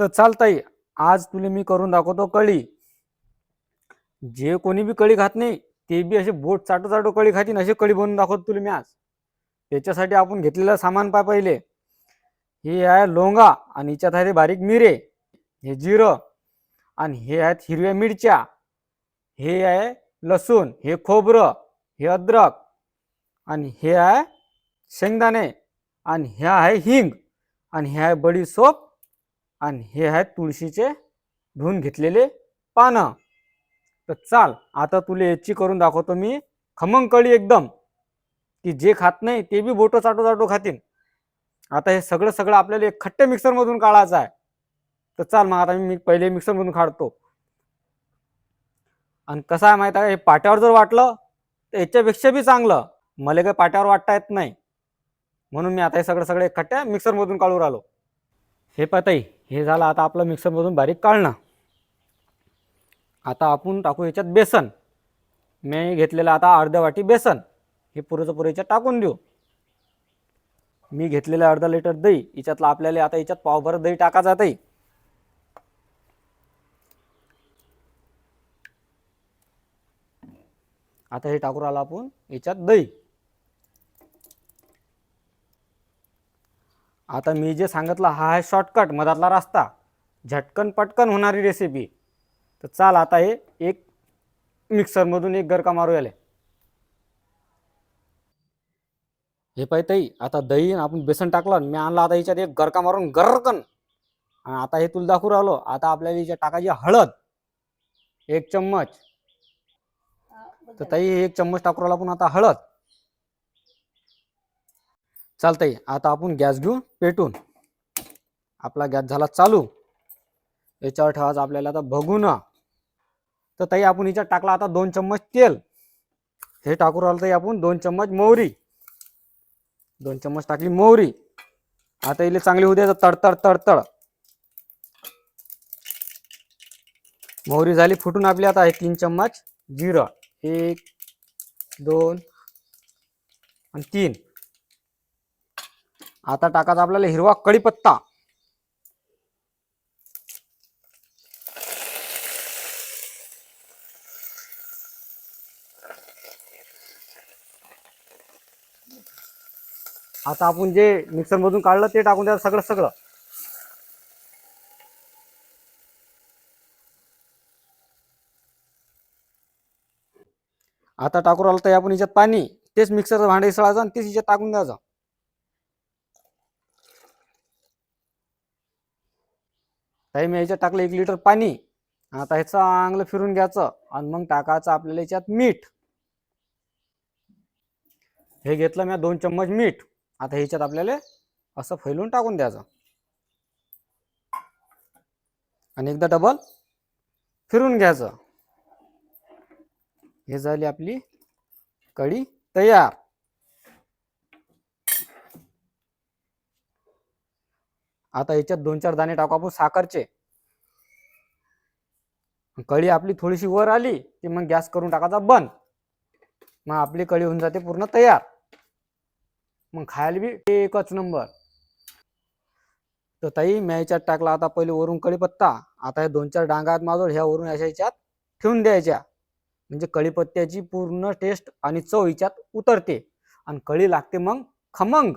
तर चालताई आज तुला मी करून दाखवतो कळी. जे कोणी बी कळी खात नाही ते बी असे बोट चाटो चाटो कळी खातील असे कळी बनवून दाखवतो तुला मी आज. त्याच्यासाठी आपण घेतलेलं सामान पा पहिले. हे आहे लोंगा आणि हिच्यात आहे ते बारीक मिरे. हे जिरं आणि हे आहेत हिरव्या मिरच्या. हे आहे लसूण हे खोबरं हे अद्रक आणि हे आहे शेंगदाणे आणि हे आहे हिंग आणि हे आहे बडीसोप आणि हे आहेत तुळशीचे धुवून घेतलेले पानं. तर चाल आता तुला याची करून दाखवतो मी खमंगकळी एकदम. की जे खात नाही ते बी बोटं चाटो चाटो खातील. आता हे सगळं सगळं आपल्याला एक खट्टे मिक्सरमधून काढायचं आहे. तर चाल मग आता मी पहिले मिक्सरमधून काढतो. आणि कसं आहे माहीत आहे हे पाट्यावर जर वाटलं तर याच्यापेक्षा बी चांगलं. मला काही पाट्यावर वाटता येत नाही. म्हणून मी आता हे सगळं सगळे खट्ट्या मिक्सरमधून काढून राहिलो. हे पाताई हे झालं आता आपलं मिक्सरमधून बारीक काढणं. आता आपण टाकू याच्यात बेसन. मी घेतलेलं आता अर्ध्या वाटी बेसन. हे पुरेचं पुरे याच्यात टाकून देऊ. मी घेतलेलं अर्धा लिटर दही. याच्यातलं आपल्याला आता याच्यात पावभर दही टाकायचं आहे. आता हे टाकू राहिलो आपण याच्यात दही. आता मी जे सांगितलं हा आहे शॉर्टकट मधातला रस्ता. झटकन पटकन होणारी रेसिपी तर चाल आता हे एक मिक्सरमधून एक गरका मारू याले हे पाय ताई आता दही आपण बेसन टाकलं आणि मी आणलं आता याच्यात एक गरका मारून गरकन. आणि आता हे तुला दाखवू राहिलो आता आपल्याला याच्यात टाकायची हळद. एक चम्मच. तर ताई एक चम्मच टाकू राहिला आपण आता हळद. चालतंय आता आपण गॅस घेऊ पेटून आपला गॅस झाला चालू. याच्यावर ठेवायचा आपल्याला आता बघून तर ताई आपण हिच्यात टाकला आता दोन चम्मच तेल. हे टाकू राहिलं ताई आपण दोन चम्मच मोहरी. दोन चम्मच टाकली मोहरी. आता इले चांगली होऊ द्यायचं तडतड तडतड. मोहरी झाली फुटून आपली आता हे तीन चम्मच जिरं. एक दोन आणि तीन. आता टाकायचा आपल्याला हिरवा कढीपत्ता. आता आपण जे मिक्सर मधून काढलं ते टाकून द्या सगळं सगळं. आता टाकू राहिलं तर आपण हिच्यात पाणी तेच मिक्सरचं भांडे सळायचं आणि तेच हिच्यात टाकून द्यायचं. ताई मी याच्यात टाकलं एक लिटर पाणी. आता हे चांगलं फिरून घ्यायचं आणि मग टाकायचं आपल्याला याच्यात मीठ. हे घेतलं मी दोन चम्मच मीठ. आता ह्याच्यात आपल्याला असं फैलून टाकून द्यायचं. आणि एकदा डबल फिरून घ्यायचं. हे झाली आपली कढी तयार. आता याच्यात दोन चार दाणे टाकू आपण साखरचे. कढी आपली थोडीशी वर आली की मग गॅस करून टाकायचा बंद. मग आपली कढी होऊन जाते पूर्ण तयार. मग खायला बी एकच नंबर. तर ताई मी याच्यात टाकला आता पहिले वरून कढीपत्ता. आता हे दोन चार डांगा आहेत माझ्याजवळ ह्या वरून अशा याच्यात ठेवून द्यायच्या. म्हणजे कढीपत्त्याची पूर्ण टेस्ट आणि चव याच्यात उतरते. आणि कढी लागते मग खमंग.